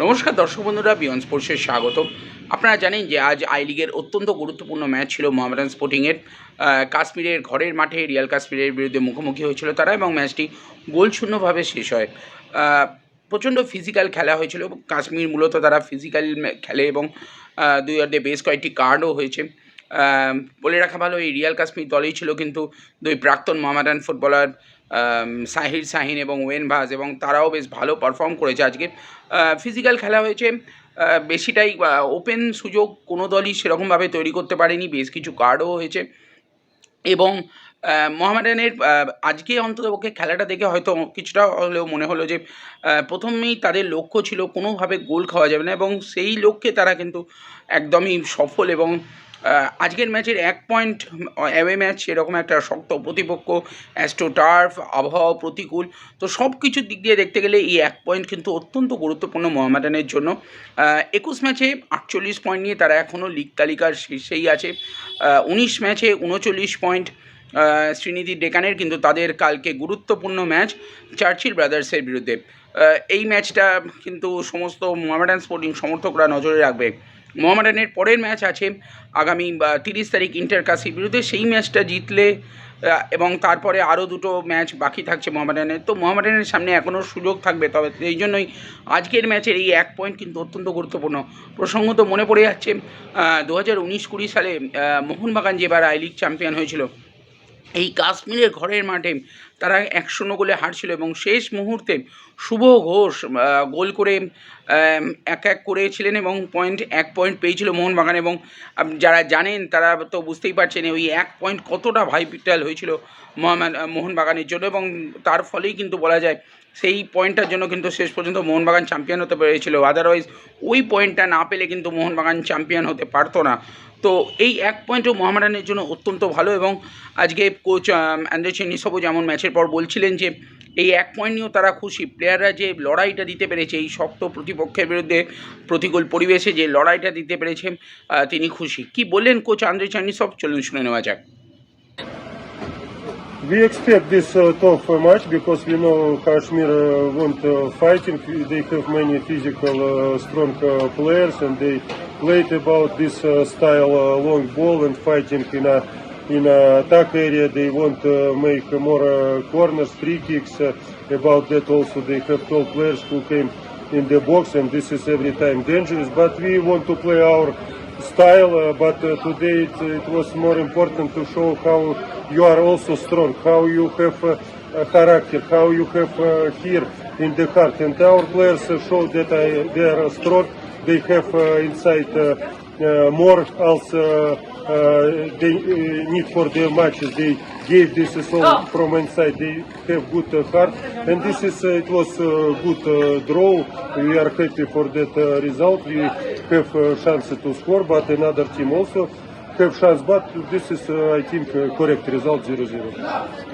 নমস্কার দর্শক বন্ধুরা, বিয়ন স্পোর্টসের স্বাগত আপনারা জানেন যে আজ আই লিগের অত্যন্ত গুরুত্বপূর্ণ ম্যাচ ছিল মোহামেডান স্পোর্টিংয়ের। কাশ্মীরের ঘরের মাঠে, রিয়াল কাশ্মীরের বিরুদ্ধে মুখোমুখি হয়েছিল তারা এবং ম্যাচটি গোলশূন্যভাবে শেষ হয়। প্রচণ্ড ফিজিক্যাল খেলা হয়েছিল কাশ্মীর মূলত তারা ফিজিক্যাল খেলে এবং দুই অর্ধে বেশ কয়েকটি কার্ডও হয়েছে। বলে রাখা ভালো, এই রিয়াল কাশ্মীর দলেই ছিল কিন্তু দুই প্রাক্তন মোহামেডান ফুটবলার সাহির শাহিন এবং ওয়েন ভাজ এবং তারাও বেশ ভালো পারফর্ম করেছে আজকে। ফিজিক্যাল খেলা হয়েছে বেশিটাই ওপেন সুযোগ কোনো দলই সেরকমভাবে তৈরি করতে পারেনি, বেশ কিছু কার্ডও হয়েছে। এবং মোহামেডানের আজকে অন্ততপক্ষে খেলাটা দেখে হয়তো কিছুটা হলেও মনে হলো যে প্রথমেই তাদের লক্ষ্য ছিল কোনোভাবে গোল খাওয়া যাবে না এবং সেই লক্ষ্যে তারা কিন্তু একদমই সফল এবং আজকের ম্যাচের এক পয়েন্ট অ্যাওয়ে ম্যাচ এরকম একটা শক্ত প্রতিপক্ষ অ্যাস্ট্রো টার্ফ আবহাওয়া প্রতিকূল, তো সব কিছুর দিক দিয়ে দেখতে গেলে এই এক পয়েন্ট কিন্তু অত্যন্ত গুরুত্বপূর্ণ মোহামেডানের জন্য। একুশ ম্যাচে আটচল্লিশ পয়েন্ট নিয়ে তারা এখনও লিগ তালিকার শীর্ষেই আছে। উনিশ ম্যাচে উনচল্লিশ পয়েন্ট শ্রীনিধি ডেকানের কিন্তু তাদের কালকে গুরুত্বপূর্ণ ম্যাচ চার্চিল ব্রাদার্সের বিরুদ্ধে। এই ম্যাচটা কিন্তু সমস্ত মোহামেডান স্পোর্টিং সমর্থকরা নজরে রাখবে। মোহামেডানের পরের ম্যাচ আছে, আগামী তিরিশ তারিখ ইন্টার কাশির বিরুদ্ধে। সেই ম্যাচটা জিতলে এবং তারপরে আরও দুটো ম্যাচ বাকি থাকছে মোহামেডানের। তো মোহামেডানের সামনে এখনও সুযোগ থাকবে, তবে সেই জন্যই আজকের ম্যাচের এই এক পয়েন্ট কিন্তু অত্যন্ত গুরুত্বপূর্ণ। প্রসঙ্গত মনে পড়ে যাচ্ছে দু হাজার উনিশ কুড়ি সালে মোহনবাগান যেবার আই লিগ চ্যাম্পিয়ন হয়েছিল এই কাশ্মীরের ঘরের মাঠে তারা এক শূন্য গোলে হারছিল এবং শেষ মুহূর্তে শুভ ঘোষ গোল করে এক এক করেছিলেন এবং পয়েন্ট এক পয়েন্ট পেয়েছিল মোহনবাগান এবং যারা জানেন তারা তো বুঝতেই পারছেন ওই এক পয়েন্ট কতটা ভাইপিটাল হয়েছিল মোহনবাগানের জন্য এবং তার ফলেই কিন্তু বলা যায় সেই পয়েন্টটার জন্য কিন্তু শেষ পর্যন্ত মোহনবাগান চ্যাম্পিয়ন হতে পেরেছিল। আদারওয়াইজ ওই পয়েন্টটা না পেলে কিন্তু মোহনবাগান চ্যাম্পিয়ন হতে পারতো না। তো এই এক পয়েন্টও মোহামেডানের জন্য অত্যন্ত ভালো এবং আজকে কোচ অ্যান্ড্রে চেনিসবু যেমন ম্যাচের পর বলছিলেন যে এই এক পয়েন্ট নিয়েও তারা খুশি। প্লেয়াররা যে লড়াইটা দিতে পেরেছে এই শক্ত প্রতিপক্ষের বিরুদ্ধে প্রতিকূল পরিবেশে যে লড়াইটা দিতে পেরেছে তিনি খুশি। কি বললেন কোচ আন্দ্রে চানিসব? চলুন শুনে নেওয়া যাক। We expect this uh, tough uh, match because we know Kashmir uh, want uh, fighting. They have many physical, uh, strong uh, players, and they played about this uh, style uh, long ball and fighting in a in a attack area. They want to make more uh, corners, free kicks. Uh, about that also they have 12 players who came in the box, and this is every time dangerous. But we want to play our style, uh, but today it, it was more important to show how you are also strong, how you have character, how you have here in the heart. And our players show that uh, they are strong, they have uh, inside uh, uh, more also uh, they uh, need for their matches. They gave this is all from inside. They have good uh, heart, and this is uh, it was uh, good uh, draw. We are happy for that uh, result. We have uh, chance to score, but another team also have chance. But this is, uh, I think, uh, correct result 0-0.